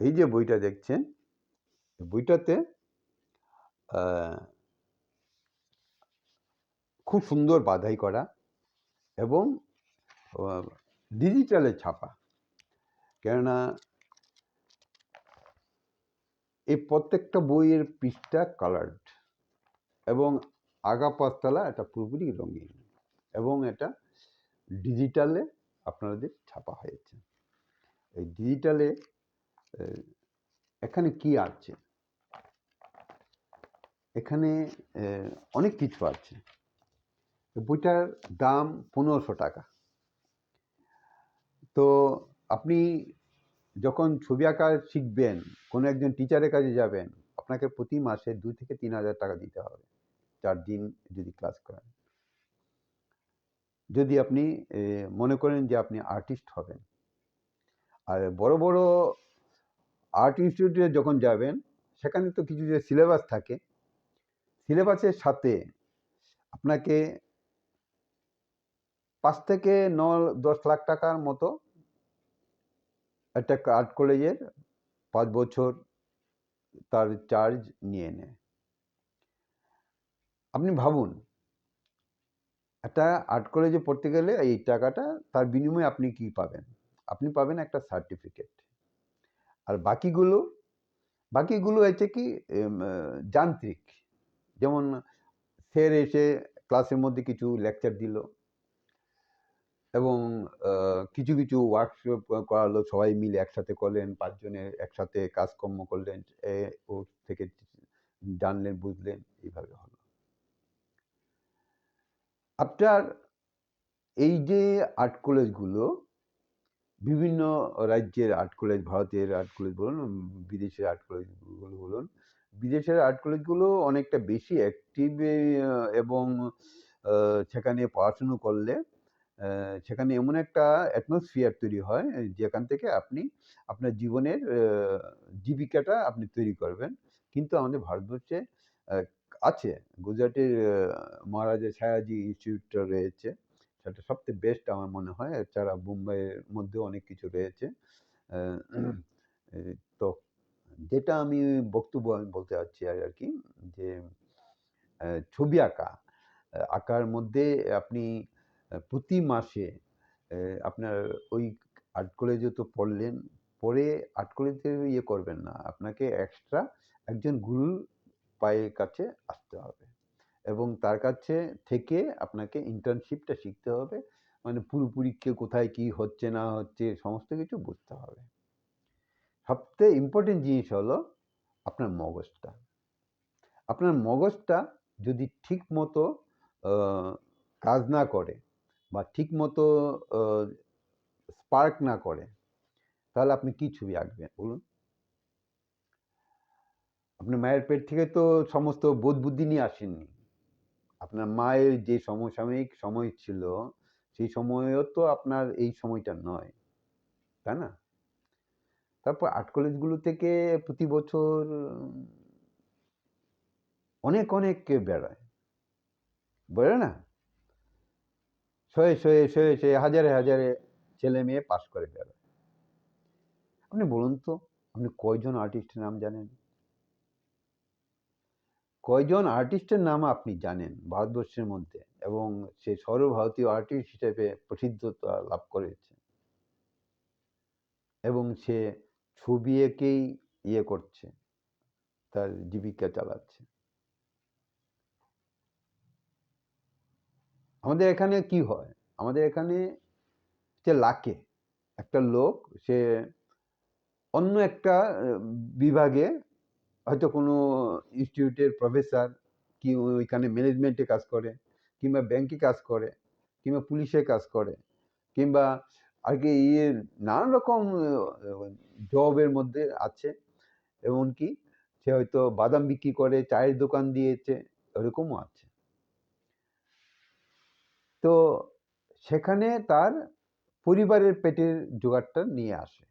এই যে বইটা দেখছেন বইটাতে খুব সুন্দর বাধাই করা এবং ডিজিটালে ছাপা। কেননা, এই প্রত্যেকটা বইয়ের পৃষ্ঠা কালার্ড এবং আগা পাঁচতলা এটা পুরোপুরি রঙিন এবং এটা ডিজিটালে আপনাদের ছাপা হয়েছে। এই ডিজিটালে এখানে কি আছে? এখানে অনেক কিছু আছে। বইটার দাম পনেরোশো টাকা। তো আপনি যখন ছবি আঁকা শিখবেন, কোনো একজন টিচারের কাছে যাবেন, আপনাকে প্রতি মাসে দুই থেকে তিন হাজার টাকা দিতে হবে চার দিন যদি ক্লাস করেন। যদি আপনি মনে করেন যে আপনি আর্টিস্ট হবেন। আর বড় বড় আর্ট ইনস্টিটিউটে যখন যাবেন, সেখানে তো কিছু যে সিলেবাস থাকে সিলেবাসের সাথে আপনাকে পাঁচ থেকে ন, দশ লাখ টাকার মতো একটা আর্ট কলেজের পাঁচ বছর তার চার্জ নিয়ে নেয়। আপনি ভাবুন, একটা আর্ট কলেজে পড়তে গেলে এই টাকাটা তার বিনিময়ে আপনি কি পাবেন? আপনি পাবেন একটা সার্টিফিকেট আর বাকিগুলো বাকিগুলো হচ্ছে কি যান্ত্রিক। যেমন স্যার এসে ক্লাসের মধ্যে কিছু লেকচার দিল এবং কিছু কিছু ওয়ার্কশপ করালো, সবাই মিলে একসাথে করলেন, পাঁচজনে একসাথে কাজকর্ম করলেন, এ ওর থেকে জানলেন, বুঝলেন, এইভাবে হলো। আপনার এই যে আর্ট কলেজগুলো বিভিন্ন রাজ্যের আর্ট কলেজ ভারতের আর্ট কলেজ বলুন বিদেশের আর্ট কলেজগুলো বলুন, বিদেশের আর্ট কলেজগুলো অনেকটা বেশি অ্যাক্টিভ এবং সেখানে পড়াশুনো করলে সেখানে এমন একটা অ্যাটমসফিয়ার তৈরি হয়, যেখান থেকে আপনি আপনার জীবনের জীবিকাটা আপনি তৈরি করবেন। কিন্তু আমাদের ভারতবর্ষে আছে। গুজরাটের মহারাজা ছায়াজি ইনস্টিটিউটটা রয়েছে। সেটা সবচেয়ে বেস্ট আমার মনে হয়। এছাড়া মুম্বাইয়ের মধ্যেও অনেক কিছু রয়েছে। তো যেটা আমি বক্তব্য আমি বলতে চাচ্ছি আর কি যে ছবি আঁকা আঁকার মধ্যে আপনি প্রতি মাসে আপনার ওই আর্ট কলেজে তো পড়লেন, পড়ে আর্ট কলেজে ইয়ে করবেন না। আপনাকে এক্সট্রা একজন গুরুর পায়ের কাছে আসতে হবে। এবং তার কাছে থেকে আপনাকে ইন্টার্নশিপটা শিখতে হবে। মানে পুরোপুরি কে কোথায় কি হচ্ছে না হচ্ছে সমস্ত কিছু বুঝতে হবে। সবথেকে ইম্পর্টেন্ট জিনিস হলো আপনার মগজটা। আপনার মগজটা যদি ঠিক মতো কাজ না করে বা ঠিক মতো স্পার্ক না করে, তাহলে আপনি কি ছবি আঁকবেন বলুন? আপনার মায়ের পেট থেকে তো সমস্ত বোধ বুদ্ধি নিয়ে আসেননি। আপনার মায়ের যে সমসাময়িক সময় ছিল, সেই সময়ও তো আপনার এই সময়টা নয়। তাই না? তারপর আর্ট কলেজগুলো থেকে প্রতি বছর অনেক অনেক বেড়ায়। বেরোয় না? শয়ে শয়ে শয়ে শয়ে হাজারে হাজারে ছেলে মেয়ে পাশ করে বেরোয় আপনি বলুন তো, আপনি কয়জন আর্টিস্টের নাম জানেন? কয়জন আর্টিস্টের নাম আপনি জানেন ভারতবর্ষের মধ্যে? এবং সে সর্বভারতীয় আর্টিস্ট হিসেবে প্রসিদ্ধতা লাভ করেছে এবং সে ছবি এঁকেই ইয়ে করছে, তার জীবিকা চালাচ্ছে। আমাদের এখানে কি হয়? আমাদের এখানে যে লাকে, একটা লোক, সে অন্য একটা বিভাগে হয়তো কোনো ইনস্টিটিউটের প্রফেসর কি ওইখানে ম্যানেজমেন্টে কাজ করে, কিংবা ব্যাংকে কাজ করে, কিংবা পুলিশে কাজ করে, কিংবা আর কি ইয়ে নানান রকম জবের মধ্যে আছে। এমনকি সে হয়তো বাদাম বিক্রি করে, চায়ের দোকান দিয়েছে এরকমও আছে। তো সেখানে তার পরিবারের পেটের জোগাড়টা নিয়ে আসে।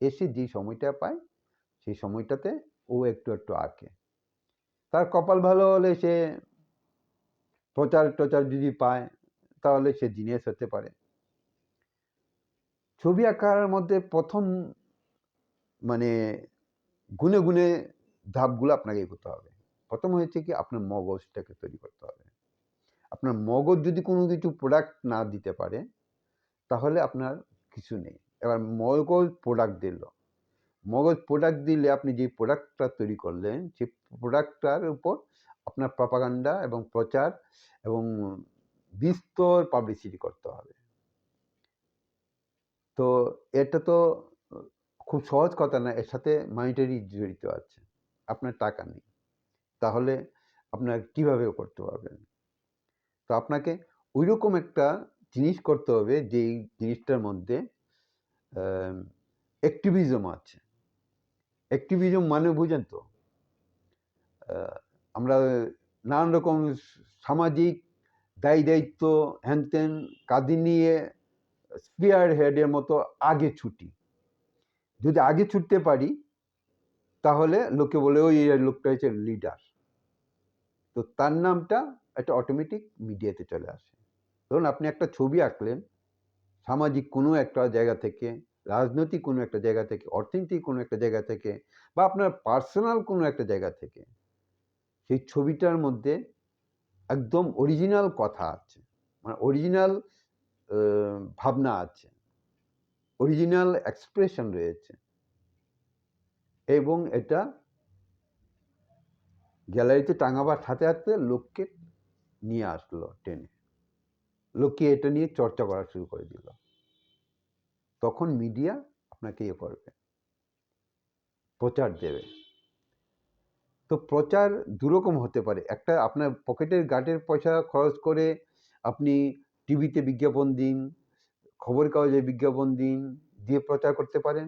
এসে যে সময়টা পায়, সেই সময়টাতে ও একটু একটু আঁকে। তার কপাল ভালো হলে সে প্রচার টচার যদি পায়, তাহলে সে জিনিয়াস হতে পারে। ছবি আঁকার মধ্যে প্রথম মানে গুনে গুনে ধাপগুলো আপনাকে এগোতে হবে। প্রথম হয়েছে কি, আপনার মগজটাকে তৈরি করতে হবে। আপনার মগজ যদি কোনো কিছু প্রোডাক্ট না দিতে পারে, তাহলে আপনার কিছু নেই। এবার মগজ প্রোডাক্ট দিল। মগজ প্রোডাক্ট দিলে আপনি যে প্রোডাক্টটা তৈরি করলেন সেই প্রোডাক্টটার উপর আপনার প্রপাগান্ডা এবং প্রচার এবং বিস্তর পাবলিসিটি করতে হবে। তো এটা তো খুব সহজ কথা না, এর সাথে মানিটারি জড়িত আছে, আপনার টাকা নেই। তাহলে আপনার কীভাবে করতে পারবেন? তো আপনাকে ওই রকম একটা জিনিস করতে হবে, যেই জিনিসটার মধ্যে অ্যাক্টিভিজম আছে। অ্যাক্টিভিজম মানে বুঝেন তো আমরা নানান রকম সামাজিক দায়ী দায়িত্ব হ্যান হ্যানত্যান কাঁধে নিয়ে স্পিয়ার হেডের মতো আগে ছুটি। যদি আগে ছুটতে পারি, তাহলে লোকে বলে, ওই লোকটা হচ্ছে লিডার তো তার নামটা একটা অটোমেটিক মিডিয়াতে চলে আসে। ধরুন, আপনি একটা ছবি আঁকলেন, সামাজিক কোনো একটা জায়গা থেকে রাজনৈতিক কোনো একটা জায়গা থেকে অর্থনৈতিক কোনো একটা জায়গা থেকে বা আপনার পার্সোনাল কোনো একটা জায়গা থেকে, সেই ছবিটার মধ্যে একদম অরিজিনাল কথা আছে। মানে অরিজিনাল ভাবনা আছে। অরিজিনাল এক্সপ্রেশন রয়েছে। এবং এটা গ্যালারিতে টাঙাবার সাথে সাথে লোককে নিয়ে আসলো টেনে। লোককে এটা নিয়ে চর্চা করা শুরু করে দিল। তখন মিডিয়া আপনাকে ইয়ে করবে, প্রচার দেবে। তো প্রচার দুরকম হতে পারে। একটা আপনার পকেটের গাটের পয়সা খরচ করে আপনি টিভিতে বিজ্ঞাপন দিন খবর কাগজে বিজ্ঞাপন দিন, দিয়ে প্রচার করতে পারেন।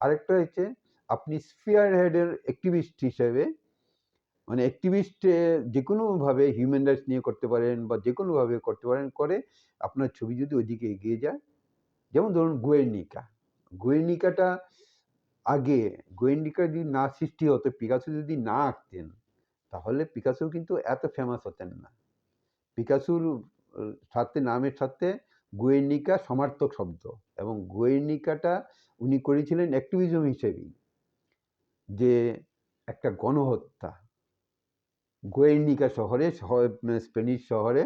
আরেকটা হচ্ছে আপনি স্পিয়ার হেডের অ্যাক্টিভিস্ট হিসেবে মানে অ্যাক্টিভিস্ট যে কোনোভাবে হিউম্যান রাইটস নিয়ে করতে পারেন বা যে কোনোভাবে করতে পারেন, করে আপনার ছবি যদি ওইদিকে এগিয়ে যায় যেমন ধরুন গোয়ের্নিকা গোয়ের্নিকাটা আগে গোয়েন্ডিকা যদি না সৃষ্টি হতো পিকাসো যদি না আঁকতেন, তাহলে পিকাসো কিন্তু এত ফেমাস হতেন না। পিকাসুর সাথে নামের সাথে গোয়ের্নিকা সমার্থক শব্দ এবং গোয়ের্নিকাটা উনি করেছিলেন অ্যাক্টিভিজম হিসেবেই। যে একটা গণহত্যা। গোয়ের্নিকা শহরে স্পেনিশ শহরে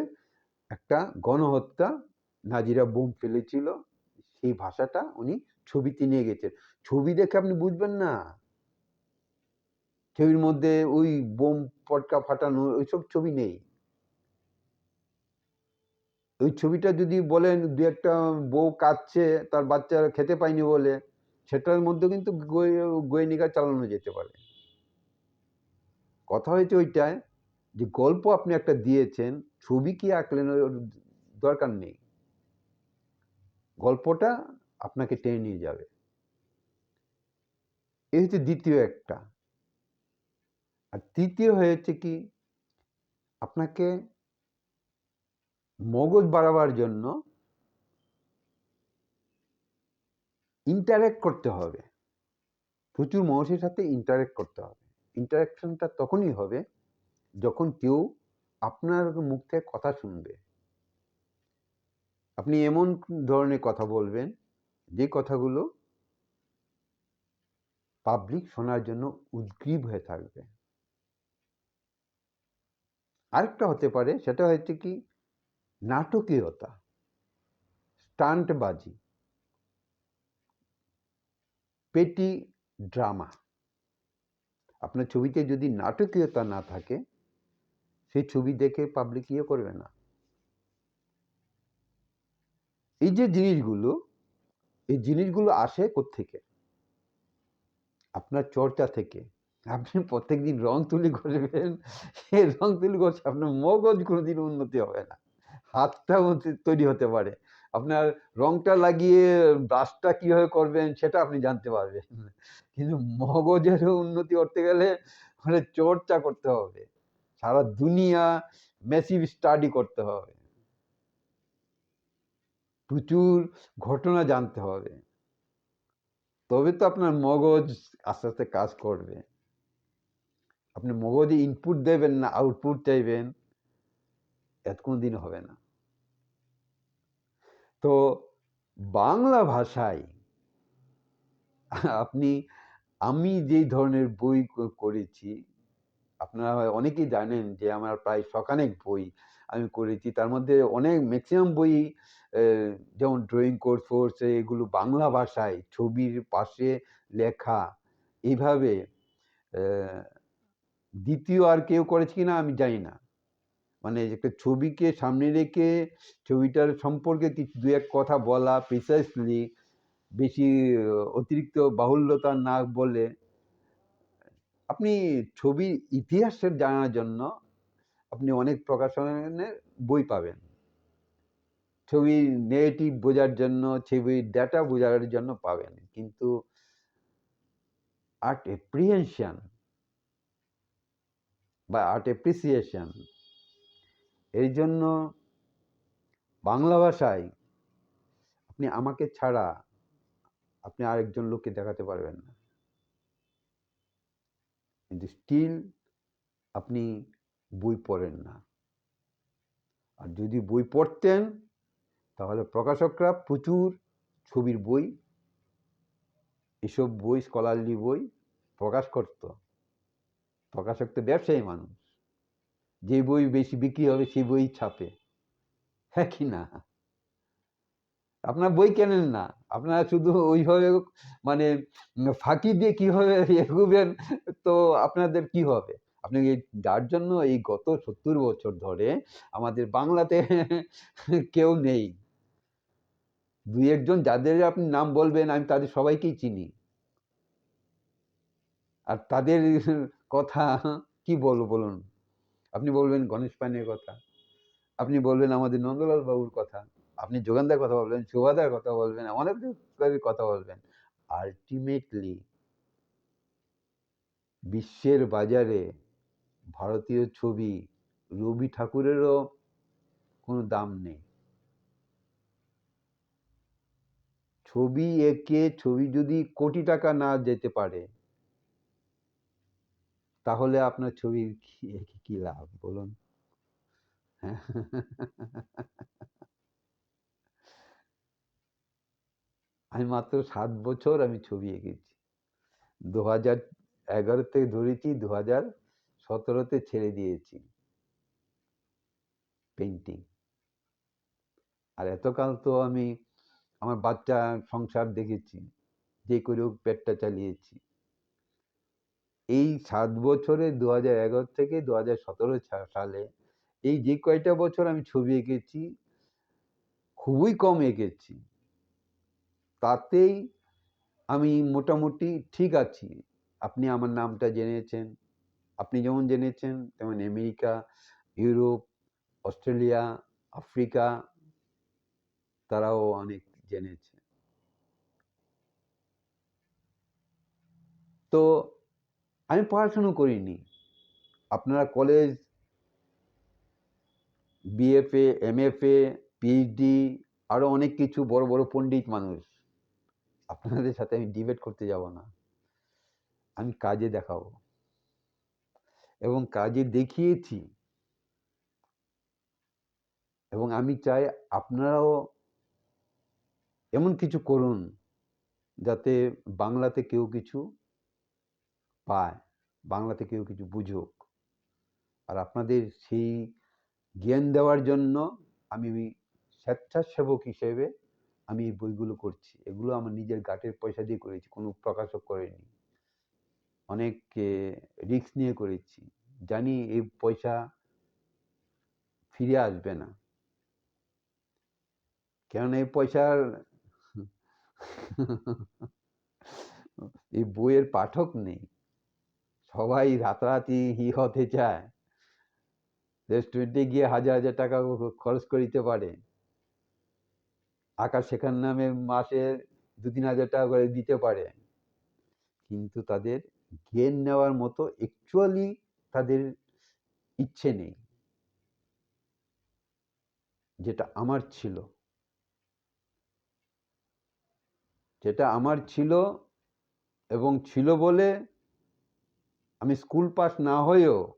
একটা গণহত্যা। নাজিরা বোম ফেলেছিল। সেই ভাষাটা উনি ছবিতে নিয়ে গেছেন। ছবি দেখে আপনি বুঝবেন না। ছবির মধ্যে ওই বোম পটকা ফাটানো, ওইসব ছবি নেই। ওই ছবিটা যদি বলেন, দু একটা বউ কাঁদছে, তার বাচ্চা খেতে পায়নি বলে, সেটার মধ্যে কিন্তু গোয়েনিকা চালানো যেতে পারে। কথা হয়েছে ওইটায় যে গল্প আপনি একটা দিয়েছেন, ছবি কি আঁকলেন দরকার নেই। গল্পটা আপনাকে টেনে নিয়ে যাবে। এই হচ্ছে দ্বিতীয় একটা। আর তৃতীয় হয়েছে কি, আপনাকে মগজ বাড়াবার জন্য ইন্টারেক্ট করতে হবে। প্রচুর মানুষের সাথে ইন্টারেক্ট করতে হবে। ইন্টারাকশনটা তখনই হবে যখন কেউ আপনার মুখ থেকে কথা শুনবে। আপনি এমন ধরনের কথা বলবেন, যে কথাগুলো পাবলিক শোনার জন্য উদ্গ্রীব হয়ে থাকবে। আরেকটা হতে পারে, সেটা হচ্ছে কি, নাটকীয়তা, স্টান্টবাজি, পেটি ড্রামা। আপনার ছবিতে যদি নাটকীয়তা না থাকে, সেই ছবি দেখে পাবলিক ইয়ে করবে না। এই যে জিনিসগুলো, এই জিনিসগুলো আসে থেকে আপনার চর্চা থেকে। আপনি প্রত্যেকদিন রং তুলি করবেন সেই রং তুলি করছে, আপনার মগজ কোনোদিন উন্নতি হবে না। হাতটা তৈরি হতে পারে। আপনার রংটা লাগিয়ে ব্রাশটা কীভাবে করবেন, সেটা আপনি জানতে পারবেন। কিন্তু মগজের উন্নতি করতে গেলে মানে চর্চা করতে হবে। সারা দুনিয়া মেসিভ স্টাডি করতে হবে। প্রচুর ঘটনা জানতে হবে। তবে তো আপনার মগজ আস্তে আস্তে কাজ করবে। আপনি মগজে ইনপুট দেবেন না আউটপুট চাইবেন এত কোনো দিন হবে না। তো বাংলা ভাষায় আপনি আমি যেই ধরনের বই করেছি, আপনারা অনেকেই জানেন যে আমার প্রায় শখানেক বই আমি করেছি। তার মধ্যে অনেক ম্যাক্সিমাম বই যেমন ড্রয়িং কোর্স ফোর্স এগুলো বাংলা ভাষায় ছবির পাশে লেখা। এইভাবে ২য় আর কেউ করেছে কিনা আমি জানি না। মানে একটা ছবিকে সামনে রেখে ছবিটার সম্পর্কে কিছু দু এক কথা বলা প্রিসাইজলি বেশি, অতিরিক্ত বাহুল্যতা না বলে, আপনি ছবির ইতিহাসের জানার জন্য আপনি অনেক প্রকাশনের বই পাবেন। ছবির নেগেটিভ বোঝার জন্য, ছবির ডেটা বোঝার জন্য পাবেন। কিন্তু আর্ট অ্যাপ্রিহেনশন বা আর্ট এপ্রিসিয়েশন এর জন্য বাংলা ভাষায় আপনি আমাকে ছাড়া আপনি আরেকজন লোককে দেখাতে পারবেন না। কিন্তু স্টিল আপনি বই পড়েন না। আর যদি বই পড়তেন তাহলে প্রকাশকরা প্রচুর ছবির বই, এসব বই, স্কলারলি বই প্রকাশ করত। প্রকাশক তো ব্যবসায়ী মানুষ। যে বই বেশি বিক্রি হবে সেই বই ছাপে। হ্যাঁ কি না? আপনারা বই কেনেন না। আপনারা শুধু ওইভাবে মানে ফাঁকি দিয়ে কীভাবে এগোবেন তো আপনাদের কি হবে? আপনি যার জন্য এই গত ৭০ বছর ধরে আমাদের বাংলাতে কেউ নেই। ২-১ জন যাদের আপনি নাম বলবেন আমি তাদের সবাইকেই চিনি। আর তাদের কথা কি বলব বলুন? আপনি বলবেন গণেশ পানের কথা। আপনি বলবেন আমাদের নন্দলাল বাবুর কথা। আপনি যোগানদার কথা বলবেন, শোভাদার কথা বলবেন, অনেকের কথা বলবেন। আলটিমেটলি বিশ্বের বাজারে ভারতীয় ছবি রবি ঠাকুরেরও কোনো দাম নেই। ছবি এঁকে ছবি যদি কোটি টাকা না যেতে পারে, তাহলে আপনার ছবির কি লাভ বলুন? আমি মাত্র সাত বছর আমি ছবি এঁকেছি। ২০১১ থেকে ধরেছি দু হাজার সতেরোতে ছেড়ে দিয়েছি। পেন্টিং আর এতকাল তো আমি আমার বাচ্চা সংসার দেখেছি। যে করে হোক পেটটা চালিয়েছি। এই সাত বছরে ২০১১ থেকে ২০১৭ ছা সালে এই যে কয়টা বছর আমি ছবি এঁকেছি খুবই কম এঁকেছি। তাতেই আমি মোটামুটি ঠিক আছি। আপনি আমার নামটা জেনেছেন। আপনি যেমন জেনেছেন তেমন আমেরিকা, ইউরোপ, অস্ট্রেলিয়া, আফ্রিকা তারাও অনেক জেনেছে। তো আমি পড়াশুনো করিনি। আপনারা কলেজ বিএফএ, এমএফএ, পিএইচডি আরও অনেক কিছু বড়, বড় পণ্ডিত মানুষ। আপনাদের সাথে আমি ডিবেট করতে যাব না। আমি কাজে দেখাবো। এবং কাজে দেখিয়েছি। এবং আমি চাই আপনারাও এমন কিছু করুন যাতে বাংলাতে কেউ কিছু পায়। বাংলাতে কেউ কিছু বুঝুক। আর আপনাদের সেই জ্ঞান দেওয়ার জন্য আমি স্বেচ্ছাসেবক হিসেবে আমি এই বইগুলো করছি। এগুলো আমার নিজের গাটের পয়সা দিয়ে করেছি। কোনো প্রকাশক করেনি। অনেক রিস্ক নিয়ে করেছি। জানি এই পয়সা ফিরে আসবে না। কেননা এই পয়সার এই বইয়ের পাঠক নেই। সবাই রাতারাতি হি হতে চায়। রেস্টুরেন্টে গিয়ে হাজার, হাজার টাকা খরচ করে দিতে পারে। আঁকা শেখার নামে মাসে ২-৩ হাজার টাকা করে দিতে পারে। কিন্তু তাদের জ্ঞান নেওয়ার মতো অ্যাকচুয়ালি তাদের ইচ্ছে নেই। যেটা আমার ছিল। যেটা আমার ছিল এবং ছিল বলে আমি স্কুল পাস না হয়েও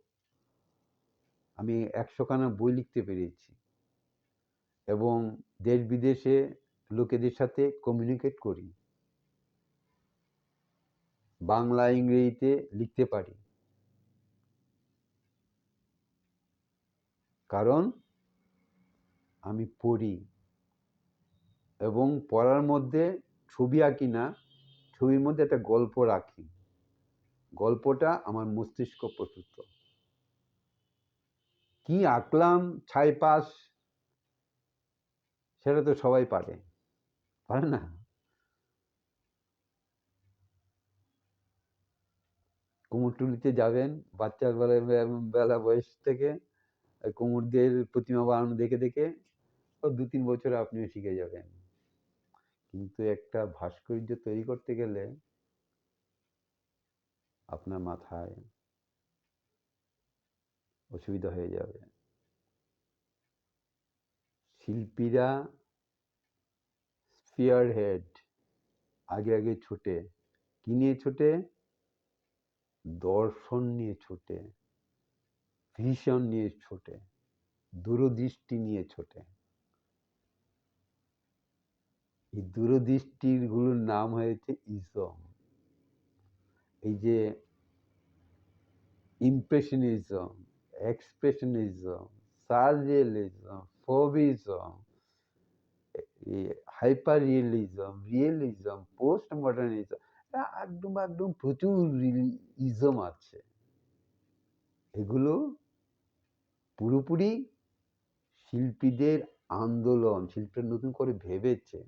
আমি ১০০ খানা বই লিখতে পেরেছি। এবং দেশ বিদেশে লোকেদের সাথে কমিউনিকেট করি। বাংলা, ইংরেজিতে লিখতে পারি কারণ আমি পড়ি এবং পড়ার মধ্যে ছবি আঁকি না, ছবির মধ্যে একটা গল্প রাখি। গল্পটা আমার মস্তিষ্ক প্রসূত কি আঁকলাম, ছাই পাস সেটা তো সবাই পারে পারে না? কুমোরটুলিতে যাবেন, বাচ্চার বেলা বেলা বয়স থেকে, কুমোরদের প্রতিমা বানানো দেখে দেখে, ও দু তিন বছরে আপনিও শিখে যাবেন। কিন্তু একটা ভাস্কর্য তৈরি করতে গেলে আপনার মাথায় অসুবিধা হয়ে যাবে। শিল্পীরা স্পিয়ার হেড আগে আগে ছোটে। কি নিয়ে ছুটে? দর্শন নিয়ে ছোটে। ভিশন নিয়ে ছোটে। দূরদৃষ্টি নিয়ে ছোটে। এই দূরদৃষ্টিরগুলোর নাম হয়েছে ইজম এই যে impressionism expressionism surrealism fauvism hyper realism realism post modernism একদম একদম প্রচুর ইজম আছে। এগুলো পুরোপুরি শিল্পীদের আন্দোলন, শিল্পীরা নতুন করে ভেবেছে।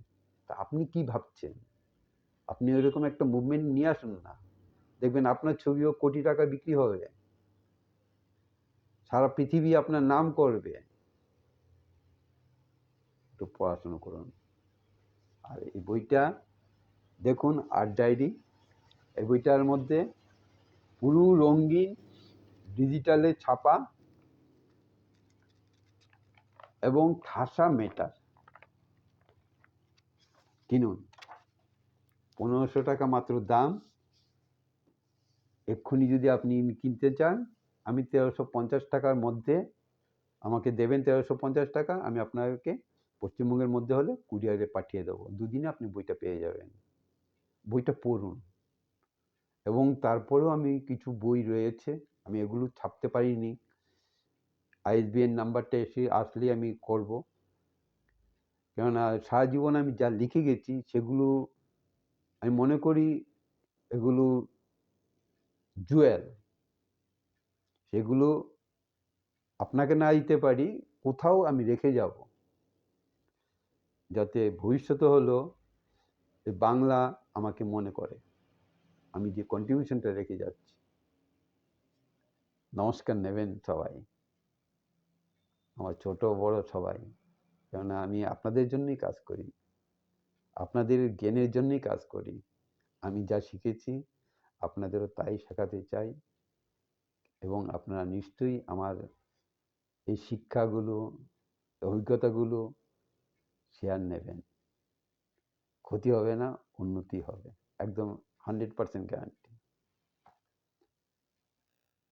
তা আপনি কি ভাবছেন? আপনি ওইরকম একটা মুভমেন্ট নিয়ে আসুন না। দেখবেন আপনার ছবিও কোটি টাকা বিক্রি হবে। সারা পৃথিবী আপনার নাম করবে। একটু পড়াশুনো করুন। আর এই বইটা, দেখুন আর্ট ডায়েরি এই বইটার মধ্যে পুরো রঙিন ডিজিটালে ছাপা এবং ঠাসা মেটার কিনুন। পনেরোশো টাকা মাত্র দাম। এক্ষুনি যদি আপনি কিনতে চান, আমি তেরোশো পঞ্চাশ টাকার মধ্যে আমাকে দেবেন তেরোশো পঞ্চাশ টাকা, আমি আপনাকে পশ্চিমবঙ্গের মধ্যে হলে কুরিয়ারে পাঠিয়ে দেবো। দুদিনে আপনি বইটা পেয়ে যাবেন। বইটা পড়ুন। এবং তারপরেও আমি কিছু বই রয়েছে, আমি এগুলো ছাপতে পারিনি। আইএসবিএন নাম্বারটা এসে আসলেই আমি করব। কেননা সারা জীবন আমি যা লিখে গেছি সেগুলো আমি মনে করি এগুলো জুয়েল। সেগুলো আপনাকে না দিতে পারি, কোথাও আমি রেখে যাব। যাতে ভবিষ্যতে হলো বাংলা আমাকে মনে করে। আমি যে কন্ট্রিবিউশনটা রেখে যাচ্ছি। নমস্কার নেবেন সবাই। আমার ছোট বড় সবাই। কেননা আমি আপনাদের জন্যই কাজ করি। আপনাদের জ্ঞানের জন্যই কাজ করি। আমি যা শিখেছি, আপনাদেরও তাই শেখাতে চাই এবং আপনারা নিশ্চয়ই আমার এই শিক্ষাগুলো, অভিজ্ঞতাগুলো শেয়ার নেবেন। ক্ষতি হবে না, উন্নতি হবে। একদম হান্ড্রেড পার্সেন্ট গ্যারান্টি